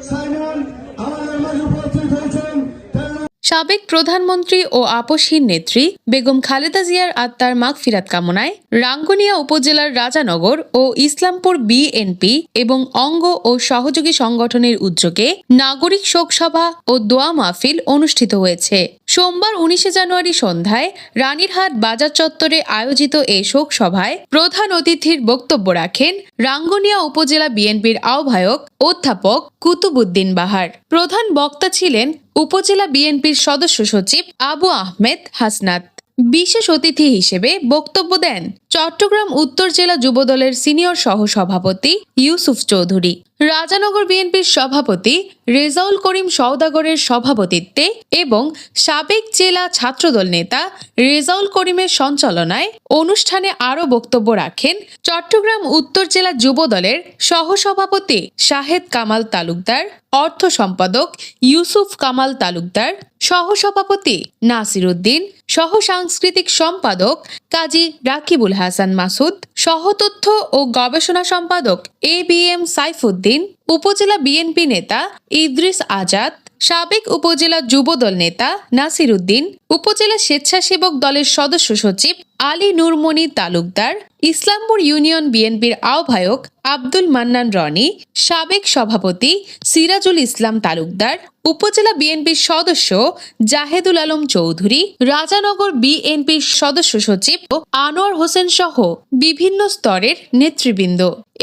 Simon সাবেক প্রধানমন্ত্রী ও আপসহীন নেত্রী বেগম খালেদা জিয়ার আত্মার মাগফিরাত কামনায় রাঙ্গুনিয়া উপজেলার রাজানগর ও ইসলামপুর বিএনপি এবং অঙ্গ ও সহযোগী সংগঠনের উদ্যোগে নাগরিক শোকসভা ও দোয়া মাহফিল অনুষ্ঠিত হয়েছে। সোমবার উনিশে জানুয়ারি সন্ধ্যায় রানীরহাট বাজার চত্বরে আয়োজিত এই শোক সভায় প্রধান অতিথির বক্তব্য রাখেন রাঙ্গুনিয়া উপজেলা বিএনপির আহ্বায়ক অধ্যাপক কুতুবুদ্দিন বাহার। প্রধান বক্তা ছিলেন উপজেলা বিএনপির সদস্য সচিব আবু আহমেদ হাসনাত। বিশেষ অতিথি হিসেবে বক্তব্য দেন চট্টগ্রাম উত্তর জেলা যুবদলের সিনিয়র সহ সভাপতি ইউসুফ চৌধুরী, রাজানগর বিএনপির সভাপতি রেজাউল করিম সওদাগরের সভাপতিত্বে এবং সাবেক জেলা ছাত্রদল নেতা রেজাউল করিমের সঞ্চালনায় অনুষ্ঠানে আরও বক্তব্য রাখেন চট্টগ্রাম উত্তর জেলা যুবদলের সহসভাপতি শাহেদ কামাল তালুকদার, অর্থ সম্পাদক ইউসুফ কামাল তালুকদার, সহসভাপতি নাসির উদ্দিন সহ সাংস্কৃতিক সম্পাদক কাজী রাকিবুল হাসান মাসুদ সহ তথ্য ও গবেষণা সম্পাদক এ বি এম সাইফুদ্দিন, উপজেলা বিএনপি নেতা ইদ্রিস আজাদ সাবেক উপজেলা যুবদল নেতা নাসির উদ্দিন উপজেলা স্বেচ্ছাসেবক দলের সদস্য সচিব আলী নুরমণি তালুকদার, ইসলামপুর ইউনিয়ন বিএনপির আহ্বায়ক আব্দুল মান্নান রনি, সাবেক সভাপতি সিরাজুল ইসলাম তালুকদার, উপজেলা বিএনপির সদস্য জাহেদুল আলম চৌধুরী, রাজানগর বিএনপির সদস্য সচিব আনোয়ার হোসেন সহ বিভিন্ন স্তরের নেতৃবৃন্দ।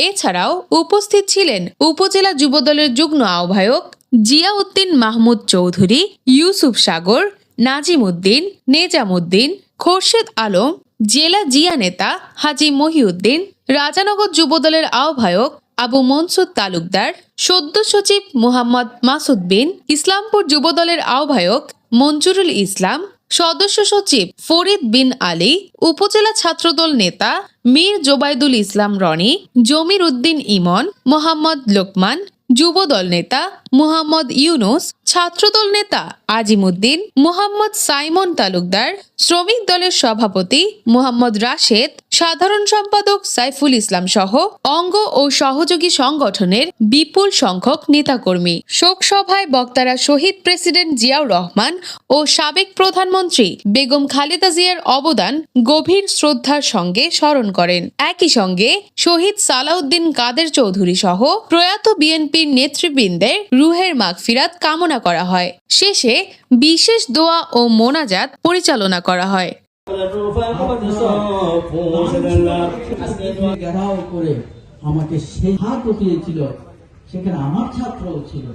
এছাড়াও উপস্থিত ছিলেন উপজেলা যুবদলের যুগ্ম আহ্বায়ক জিয়াউদ্দিন মাহমুদ চৌধুরী, ইউসুফ সাগর নাজিম উদ্দিন নেজাম উদ্দিন খোরশেদ আলম, জেলা জিয়া নেতা হাজি মহিউদ্দিন, রাজানগর যুবদলের আহ্বায়ক আবু মনসুদ তালুকদার, সদ্য সচিব মোহাম্মদ মাসুদ বিন, ইসলামপুর যুবদলের আহ্বায়ক মঞ্জুরুল ইসলাম, সদস্য সচিব ফরিদ বিন আলী, উপজেলা ছাত্রদল নেতা মীর জোবায়দুল ইসলাম রনি, জমির উদ্দিন ইমন, মোহাম্মদ লোকমান যুবদল নেতা মুহাম্মদ ইউনুস, ছাত্রদল নেতা আজিমুদ্দিন, মোহাম্মদ সাইমন তালুকদার, শ্রমিক দলের সভাপতি মোহাম্মদ রাশেদ সাধারণ সম্পাদক সাইফুল ইসলাম সহ অঙ্গ ও সহযোগী সংগঠনের বিপুল সংখ্যক নেতাকর্মী। শোক সভায় বক্তারা শহীদ প্রেসিডেন্ট জিয়াউর রহমান ও সাবেক প্রধানমন্ত্রী বেগম খালেদা জিয়ার অবদান গভীর শ্রদ্ধার সঙ্গে স্মরণ করেন। একই সঙ্গে শহীদ সালাউদ্দিন কাদের চৌধুরী সহ প্রয়াত বিএনপির নেতৃবৃন্দের রুহের মাগফিরাত কামনা করা হয়। শেষে বিশেষ দোয়া ও মোনাজাত পরিচালনা করা হয়। করে আমাকে সে হাত উঠিয়েছিল সেখানে আমার ছাত্রও ছিল।